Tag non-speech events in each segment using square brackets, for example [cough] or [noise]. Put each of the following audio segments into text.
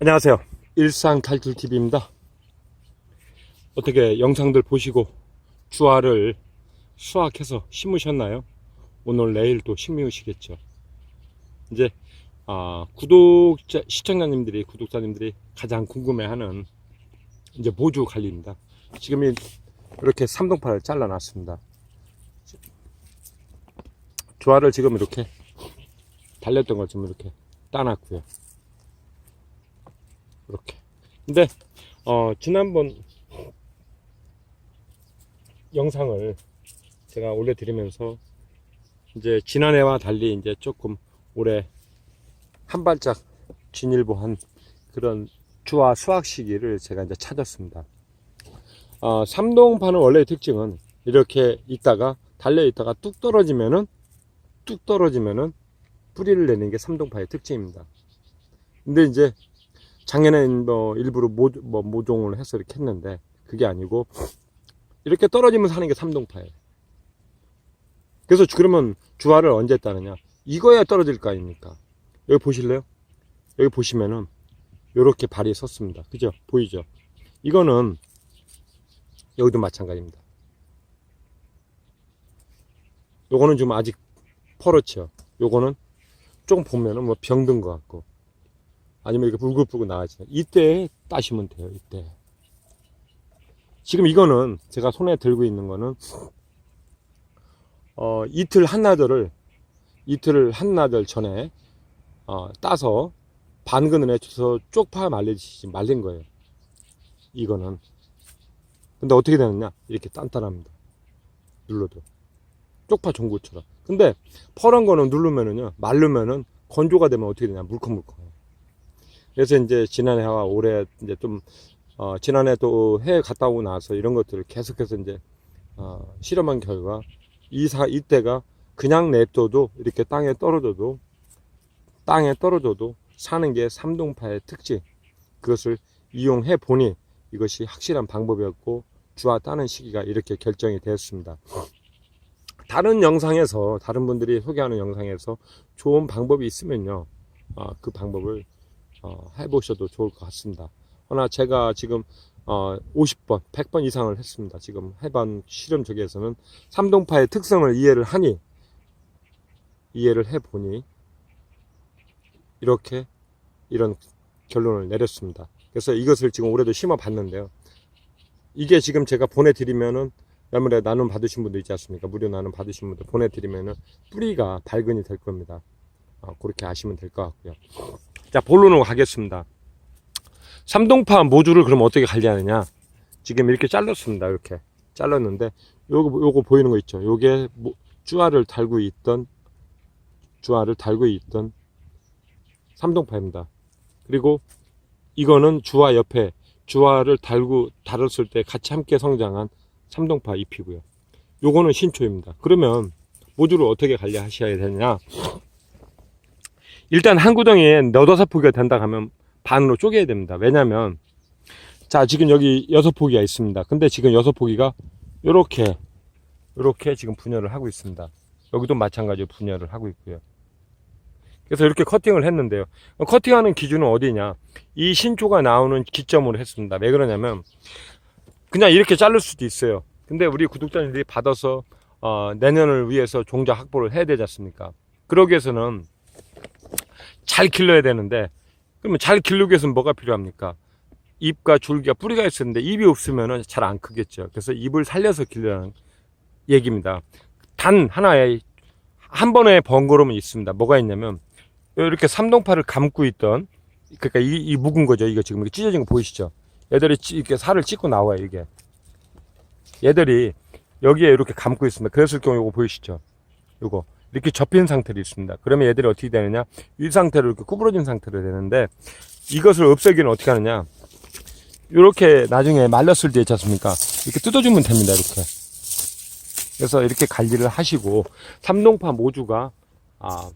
안녕하세요. 일상 탈출TV입니다. 어떻게 영상들 보시고 주화를 수확해서 심으셨나요? 오늘 내일 또 심으시겠죠. 이제 아, 구독자 시청자님들이 구독자님들이 가장 궁금해하는 이제 모주 관리입니다. 지금 이- 이렇게 삼동파를 잘라놨습니다. 주화를 지금 이렇게 달렸던 걸 지금 이렇게 따놨고요. 이렇게. 근데 어 지난번 영상을 제가 올려드리면서 이제 지난해와 달리 이제 조금 올해 한 발짝 진일보한 그런 주화 수확 시기를 제가 이제 찾았습니다. 어, 삼동파는 원래 특징은 이렇게 있다가 달려 있다가 뚝 떨어지면은 뚝 떨어지면은 뿌리를 내는 게 삼동파의 특징입니다. 근데 이제 작년에 뭐 일부러 모, 뭐 모종을 해서 이렇게 했는데 그게 아니고 이렇게 떨어지면서 하는 게 삼동파예요. 그래서 주- 그러면 주화를 언제 따느냐? 이거야 떨어질 거 아닙니까? 여기 보실래요? 여기 보시면은 이렇게 발이 섰습니다. 그죠? 보이죠? 이거는 여기도 마찬가지입니다. 요거는 좀 아직 퍼렇죠. 요거는 조금 보면은 뭐 병든 것 같고 아니면 이렇게 불긋불긋 나가지. 이때 따시면 돼요. 이때. 지금 이거는 제가 손에 들고 있는 거는 어, 이틀 한나절을 이틀 한나절 전에 어, 따서 반근을 해줘서 쪽파 말리듯이 말린 거예요. 이거는. 근데 어떻게 되느냐? 이렇게 단단합니다. 눌러도. 쪽파 종구처럼. 근데 퍼런 거는 누르면은요, 말르면은 건조가 되면 어떻게 되냐? 물컹물컹해요. 그래서 이제 지난해와 올해 이제 좀, 어, 지난해 또 해외 갔다 오고 나서 이런 것들을 계속해서 이제, 어, 실험한 결과, 이사, 이때가 그냥 냅둬도 이렇게 땅에 떨어져도, 땅에 떨어져도 사는 게 삼동파의 특징. 그것을 이용해 보니 이것이 확실한 방법이었고, 주화 따는 시기가 이렇게 결정이 되었습니다. 다른 영상에서, 다른 분들이 소개하는 영상에서 좋은 방법이 있으면요, 어, 그 방법을 어, 해보셔도 좋을 것 같습니다. 허나 제가 지금 어, 50번, 100번 이상을 했습니다. 지금 해본 실험 적에서는 삼동파의 특성을 이해를 하니 이해를 해보니 이렇게 이런 결론을 내렸습니다. 그래서 이것을 지금 올해도 심어 봤는데요. 이게 지금 제가 보내드리면은 아무래 나눔 받으신 분도 있지 않습니까? 무료 나눔 받으신 분들 보내드리면은 뿌리가 발근이 될 겁니다. 어, 그렇게 아시면 될 것 같고요. 자, 본론으로 가겠습니다. 삼동파 모주를 그럼 어떻게 관리하느냐? 지금 이렇게 잘랐습니다. 이렇게 잘랐는데 요거 요거 보이는 거 있죠? 요게 모- 주화를 달고 있던 주화를 달고 있던 삼동파입니다. 그리고 이거는 주화 옆에 주화를 달고 달았을 때 같이 함께 성장한 삼동파 잎이고요. 요거는 신초입니다. 그러면 모주를 어떻게 관리하셔야 되냐? 일단 한 구덩이에 너다섯 포기가 된다 하면 반으로 쪼개야 됩니다. 왜냐면 자 지금 여기 여섯 포기가 있습니다. 근데 지금 여섯 포기가 요렇게 요렇게 지금 분열을 하고 있습니다. 여기도 마찬가지로 분열을 하고 있고요. 그래서 이렇게 커팅을 했는데요. 커팅하는 기준은 어디냐? 이 신초가 나오는 기점으로 했습니다. 왜 그러냐면 그냥 이렇게 자를 수도 있어요. 근데 우리 구독자님들이 받아서 어, 내년을 위해서 종자 확보를 해야 되지 않습니까? 그러기 위해서는 잘 길러야 되는데 그러면 잘 기르기 위해서는 뭐가 필요합니까? 잎과 줄기가 뿌리가 있었는데 잎이 없으면 잘 안 크겠죠. 그래서 잎을 살려서 길러라는 얘기입니다. 단 하나의 한 번의 번거로움이 있습니다. 뭐가 있냐면 이렇게 삼동파를 감고 있던 그러니까 이, 이 묵은 거죠. 이거 지금 찢어진 거 보이시죠? 얘들이 찌- 이렇게 살을 찢고 나와요. 이게 얘들이 여기에 이렇게 감고 있습니다. 그랬을 경우 이거 보이시죠? 이거 이렇게 접힌 상태로 있습니다. 그러면 얘들이 어떻게 되느냐? 이 상태로 이렇게 구부러진 상태로 되는데 이것을 없애기는 어떻게 하느냐? 이렇게 나중에 말렸을 때 있지 않습니까? 이렇게 뜯어주면 됩니다. 이렇게. 그래서 이렇게 관리를 하시고 삼동파 모주가 아,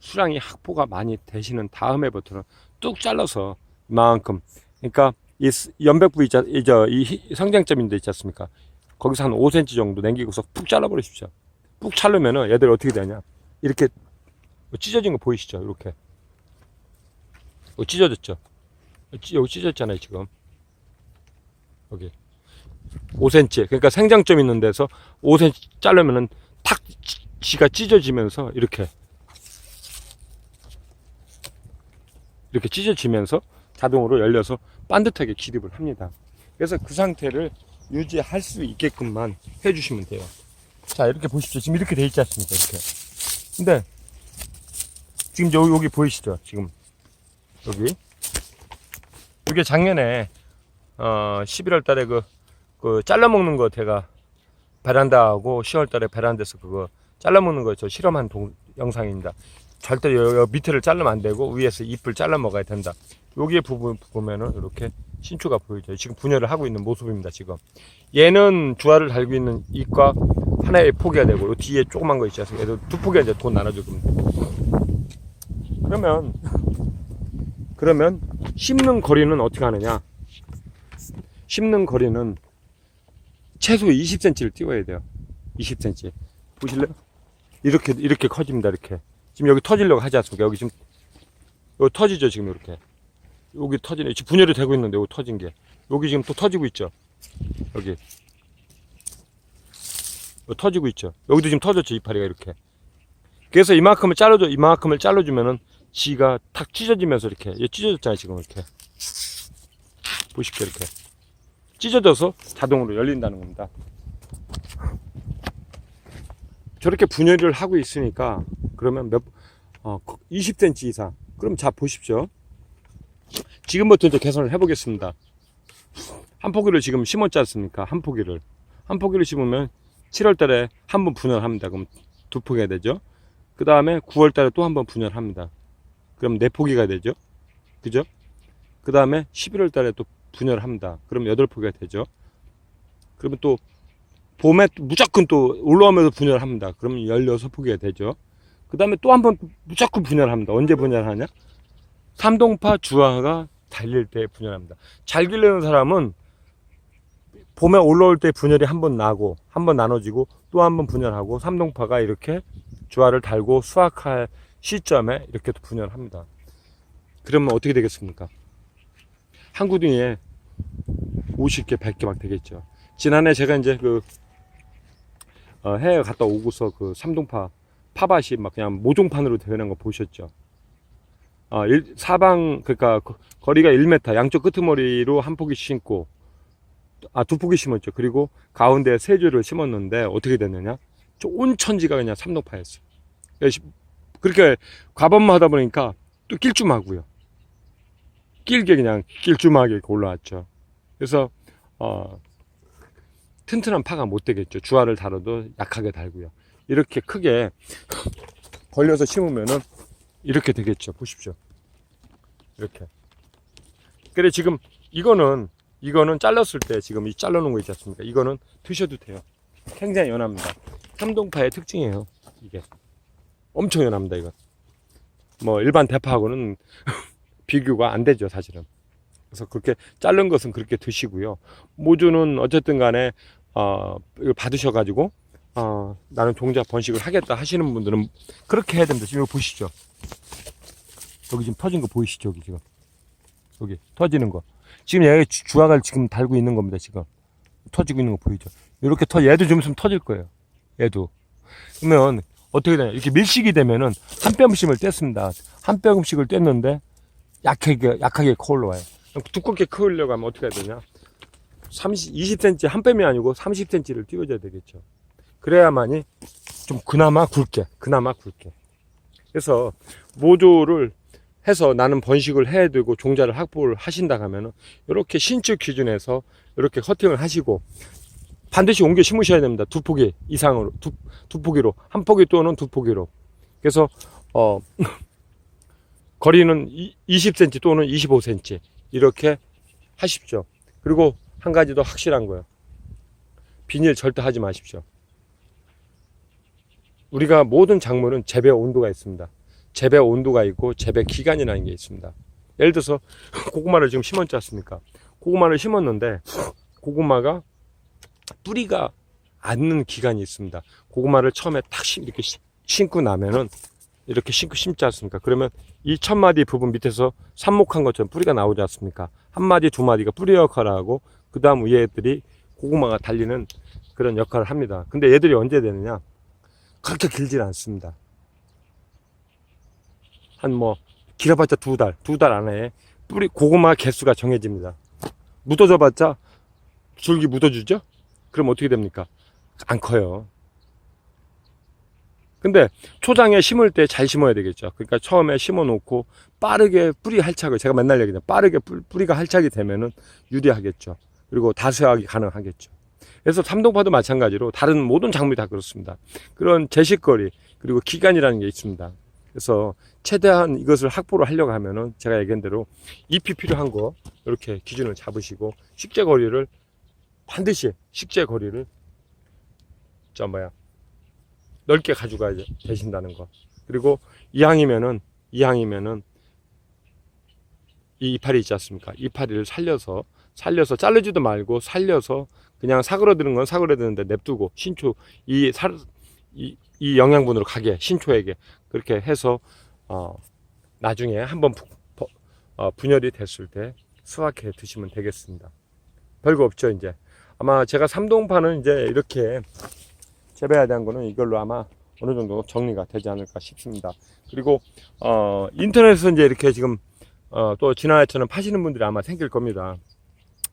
수량이 확보가 많이 되시는 다음 해부터는 뚝 잘라서 이만큼 그러니까 이 스- 연백부 있자 이저 이 희- 성장점인데 있지 않습니까? 거기서 한 5cm 정도 남기고서 푹 잘라버리십시오. 푹 자르면은 얘들이 어떻게 되냐? 이렇게 찢어진 거 보이시죠? 이렇게 어, 찢어졌죠? 찌- 여기 찢었잖아요, 지금. 여기. 5cm. 그러니까 생장점 있는 데서 5cm 자르면은 탁 찌- 지가 찢어지면서 이렇게 이렇게 찢어지면서 자동으로 열려서 반듯하게 기립을 합니다. 그래서 그 상태를 유지할 수 있게끔만 해주시면 돼요. 자, 이렇게 보십시오. 지금 이렇게 돼 있지 않습니까? 이렇게. 근데, 지금 여기, 여기 보이시죠? 지금. 여기. 이게 작년에, 어, 11월 달에 그, 그, 잘라먹는 거 제가 베란다하고 10월 달에 베란다에서 그거 잘라먹는 거 저 실험한 동, 영상입니다. 절대 여, 여 밑에를 자르면 안 되고 위에서 잎을 잘라 먹어야 된다. 여기 부분 보면은 이렇게 신초가 보이죠. 지금 분열을 하고 있는 모습입니다. 지금 얘는 주화를 달고 있는 잎과 하나의 포기가 되고 요 뒤에 조그만 거 있지 않습니까? 두 포기가 이제 돈 나눠줄 겁니다. 그러면 그러면 심는 거리는 어떻게 하느냐? 심는 거리는 최소 20cm를 띄워야 돼요. 20cm. 보실래요? 이렇게 이렇게 커집니다. 이렇게. 지금 여기 터지려고 하지 않습니까? 여기 지금 여기 터지죠 지금 이렇게. 여기 터지네. 지금 분열이 되고 있는데 여기 터진 게. 여기 지금 또 터지고 있죠. 여기. 여기 터지고 있죠. 여기도 지금 터졌죠 이파리가 이렇게. 그래서 이만큼을 잘라줘 이만큼을 잘라주면은 지가 탁 찢어지면서 이렇게 얘 찢어졌잖아요 지금 이렇게. 보십시오 이렇게. 찢어져서 자동으로 열린다는 겁니다. 저렇게 분열을 하고 있으니까 그러면 몇 어, 20cm 이상. 그럼 자 보십시오. 지금부터 이제 개선을 해보겠습니다. 한 포기를 지금 심었지 않습니까? 한 포기를. 한 포기를 심으면 7월 달에 한 번 분열합니다. 그럼 두 포기가 되죠. 그 다음에 9월 달에 또 한 번 분열합니다. 그럼 네 포기가 되죠. 그죠? 그 다음에 11월 달에 또 분열합니다. 그럼 여덟 포기가 되죠. 그러면 또 봄에 또 무조건 또 올라오면서 분열합니다. 그러면 16포기가 되죠. 그 다음에 또 한 번 무조건 분열합니다. 언제 분열하냐? 삼동파 주화가 달릴 때 분열합니다. 잘 기르는 사람은 봄에 올라올 때 분열이 한 번 나고 한 번 나눠지고 또 한 번 분열하고 삼동파가 이렇게 주화를 달고 수확할 시점에 이렇게 또 분열합니다. 그러면 어떻게 되겠습니까? 한 구둥이에 50개, 100개 막 되겠죠. 지난해 제가 이제 그 어, 해외 갔다 오고서 그 삼동파 파밭이 막 그냥 모종판으로 되는 거 보셨죠? 어, 일, 사방 그러니까 거- 거리가 1m 양쪽 끄트머리로 한 포기 심고 아 두 포기 심었죠. 그리고 가운데 세 줄을 심었는데 어떻게 됐느냐? 저 온 천지가 그냥 삼동파였어. 그렇게 과반만 하다 보니까 또 낄줄하고요. 길게 그냥 길쭉하게 올라왔죠. 그래서 어, 튼튼한 파가 못 되겠죠. 주화를 달아도 약하게 달고요. 이렇게 크게 [laughs] 걸려서 심으면은 이렇게 되겠죠. 보십시오. 이렇게. 그래 지금 이거는 이거는 잘랐을 때 지금 이 잘라놓은 거 있지 않습니까? 이거는 드셔도 돼요. 굉장히 연합니다. 삼동파의 특징이에요. 이게 엄청 연합니다. 이거. 뭐 일반 대파하고는 [laughs] 비교가 안 되죠, 사실은. 그래서 그렇게 자른 것은 그렇게 드시고요. 모주는 어쨌든 간에 어, 이걸 받으셔가지고 어, 나는 종자 번식을 하겠다 하시는 분들은 그렇게 해야 됩니다. 지금 보시죠. 여기 지금 터진 거 보이시죠? 여기 지금 여기 터지는 거. 지금 얘가 주- 주화를 지금 달고 있는 겁니다. 지금 터지고 있는 거 보이죠? 이렇게 터 얘도 좀 있으면 터질 거예요. 얘도. 그러면 어떻게 되냐? 이렇게 밀식이 되면은 한 뼘씩을 뗐습니다. 한 뼘씩을 뗐는데 약하게 약하게 커 올라와요. 두껍게 커 올려고 하면 어떻게 해야 되냐? 30, 20cm 한 뼘이 아니고 30cm를 띄워줘야 되겠죠. 그래야만이 좀 그나마 굵게, 그나마 굵게. 그래서 모조를 해서 나는 번식을 해야 되고 종자를 확보를 하신다 하면은 이렇게 신축 기준에서 이렇게 커팅을 하시고 반드시 옮겨 심으셔야 됩니다. 두 포기 이상으로 두, 두 포기로 한 포기 또는 두 포기로. 그래서 어 [laughs] 거리는 이- 20cm 또는 25cm 이렇게 하십시오. 그리고 한 가지 더 확실한 거예요. 비닐 절대 하지 마십시오. 우리가 모든 작물은 재배 온도가 있습니다. 재배 온도가 있고 재배 기간이라는 게 있습니다. 예를 들어서 [laughs] 고구마를 지금 심었지 않습니까? 고구마를 심었는데 고구마가 뿌리가 앉는 기간이 있습니다. 고구마를 처음에 탁 심- 이렇게 심- 심고 나면은 이렇게 심고 심지 않습니까? 그러면 이 첫 마디 부분 밑에서 삽목한 것처럼 뿌리가 나오지 않습니까? 한 마디 두 마디가 뿌리 역할을 하고 그 다음 위에 애들이 고구마가 달리는 그런 역할을 합니다. 근데 얘들이 언제 되느냐? 그렇게 길질 않습니다. 한 뭐 길어봤자 두 달, 두 달 안에 뿌리 고구마 개수가 정해집니다. 묻어져 봤자 줄기 묻어주죠? 그럼 어떻게 됩니까? 안 커요. 근데 초장에 심을 때 잘 심어야 되겠죠. 그러니까 처음에 심어 놓고 빠르게 뿌리 할착을 제가 맨날 얘기해요. 빠르게 뿌- 뿌리가 할착이 되면은 유리하겠죠. 그리고 다수하기 가능하겠죠. 그래서 삼동파도 마찬가지로 다른 모든 작물이 다 그렇습니다. 그런 제식거리 그리고 기간이라는 게 있습니다. 그래서 최대한 이것을 확보를 하려고 하면은 제가 얘기한 대로 잎이 필요한 거 이렇게 기준을 잡으시고 식재 거리를 반드시 식재 거리를 저 뭐야 넓게 가져가야 되- 되신다는 거. 그리고 이항이면은 이항이면은 이 이파리 있지 않습니까? 이파리를 살려서 살려서 자르지도 말고 살려서 그냥 사그러드는 건 사그러드는데 냅두고 신초 이 살 이, 이 영양분으로 가게 신초에게 그렇게 해서 어 나중에 한번 어, 분열이 됐을 때 수확해 드시면 되겠습니다. 별거 없죠 이제 아마 제가 삼동파는 이제 이렇게 재배해야 되는 거는 이걸로 아마 어느 정도 정리가 되지 않을까 싶습니다. 그리고 어 인터넷에서 이제 이렇게 지금 어, 또 진화처럼 파시는 분들이 아마 생길 겁니다.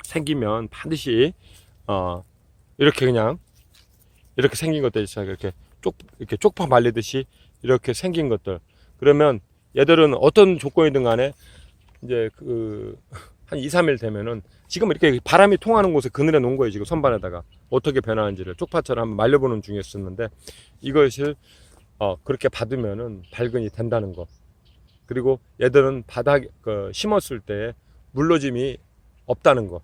생기면 반드시 어 이렇게 그냥 이렇게 생긴 것들 있어요. 이렇게 쪽 이렇게 쪽파 말리듯이 이렇게 생긴 것들. 그러면 얘들은 어떤 조건이든 간에 이제 그 [laughs] 한 2, 3일 되면은 지금 이렇게 바람이 통하는 곳에 그늘에 놓은 거예요. 지금 선반에다가 어떻게 변하는지를 쪽파처럼 한번 말려보는 중이었었는데 이것을 어 그렇게 받으면은 발근이 된다는 거. 그리고 얘들은 바닥 그 심었을 때 물러짐이 없다는 거.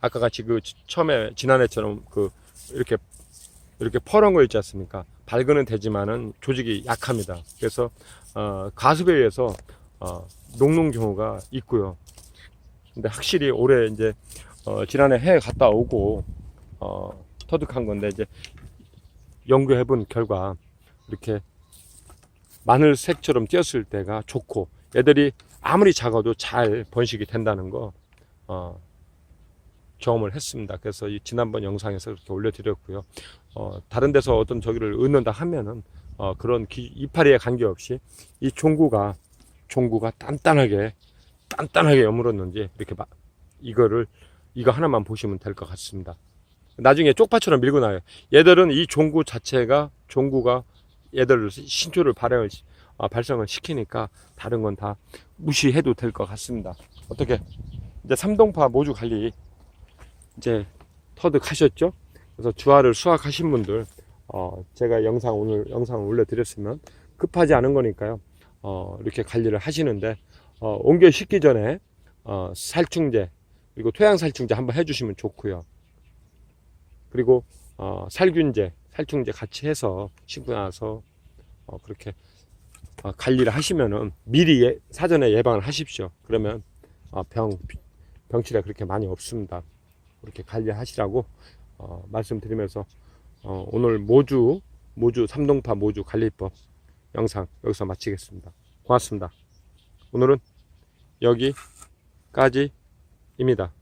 아까 같이 그 지- 처음에 지난해처럼 그 이렇게 이렇게 퍼런 거 있지 않습니까? 발근은 되지만은 조직이 약합니다. 그래서 어, 가습에 의해서 어, 녹는 경우가 있고요. 근데 확실히 올해 이제 어, 지난해 해 갔다 오고 어, 터득한 건데 이제 연구해 본 결과 이렇게 마늘 색처럼 띄었을 때가 좋고 애들이 아무리 작아도 잘 번식이 된다는 거 어, 경험을 했습니다. 그래서 이 지난번 영상에서 이렇게 올려드렸고요. 어, 다른 데서 어떤 저기를 얻는다 하면은 어, 그런 기, 이파리에 관계없이 이 종구가 종구가 단단하게 단단하게 여물었는지 이렇게 막 이거를 이거 하나만 보시면 될 것 같습니다. 나중에 쪽파처럼 밀고 나요. 얘들은 이 종구 자체가 종구가 얘들 신초를 발행을 시- 아, 발성을 시키니까 다른 건 다 무시해도 될 것 같습니다. 어떻게 이제 삼동파 모주 관리 이제 터득하셨죠? 그래서 주화를 수확하신 분들 어, 제가 영상 오늘 영상을 올려드렸으면 급하지 않은 거니까요. 어, 이렇게 관리를 하시는데 어, 옮겨 싣기 전에 어, 살충제 그리고 토양 살충제 한번 해주시면 좋고요. 그리고 어, 살균제, 살충제 같이 해서 심고 나서 어, 그렇게 어, 관리를 하시면은 미리 예- 사전에 예방을 하십시오. 그러면 어, 병 병치가 그렇게 많이 없습니다. 그렇게 관리하시라고 어, 말씀드리면서 어, 오늘 모주 모주 삼동파 모주 관리법 영상 여기서 마치겠습니다. 고맙습니다. 오늘은 여기까지입니다.